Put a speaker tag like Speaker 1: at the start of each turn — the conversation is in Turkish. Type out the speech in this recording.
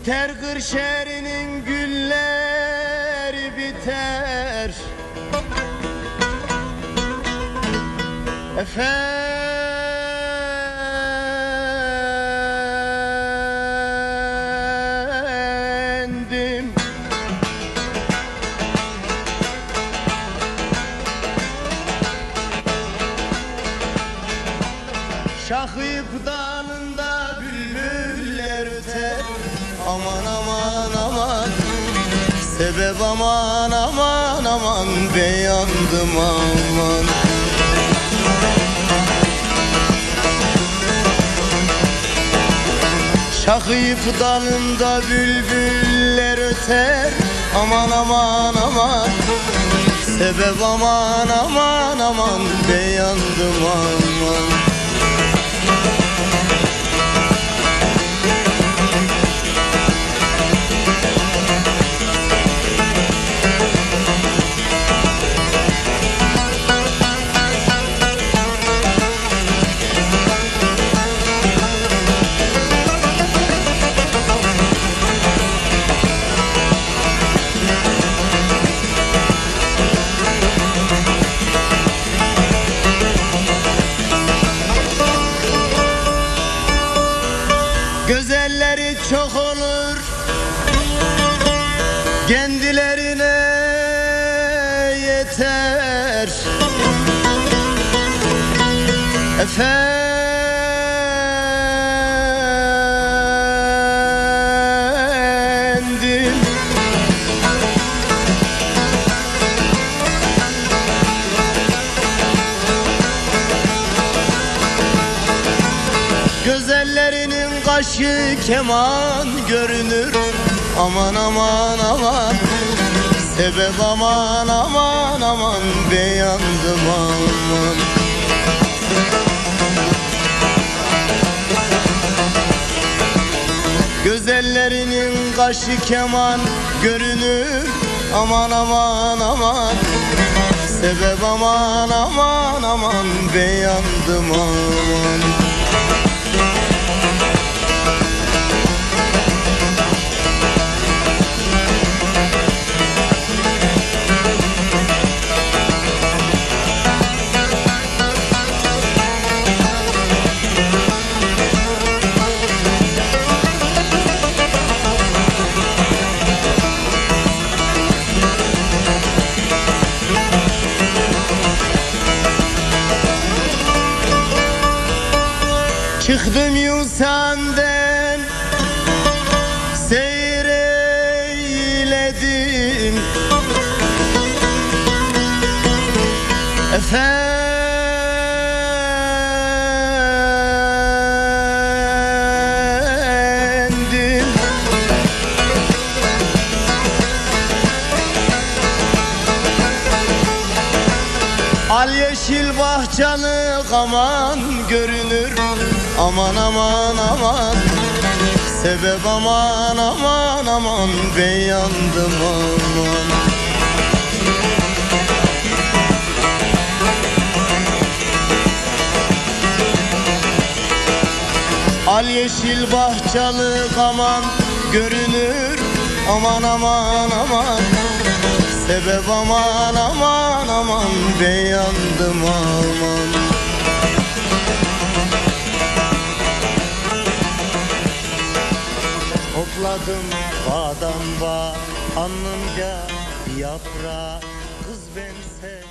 Speaker 1: Biter Kırşehir'in gülleri biter. Efendim. Şahıyıp Aman aman aman. Sebep aman aman aman. Beyandım aman. Şahıyıp dalında bülbüller öter. Aman aman aman. Sebep aman aman aman. Beyandım aman Gözelleri çok olur. Kendilerine yeter. Efendim. Gözellerinin kaşı keman görünür. Aman aman aman. Sebep aman aman aman. Beyandım aman. Gözellerinin kaşı keman görünür. Aman aman aman. Sebep aman aman aman. Beyandım aman Yıktım yusandı Al yeşil bahçalık aman görünür. Aman aman aman. Sebep aman aman aman. Beyandım aman. Al yeşil bahçalık aman görünür. Aman aman aman Sebep aman aman aman Beyandım aman. Topladım bağdan bağ Alnımca yaprağı. Kız ben sev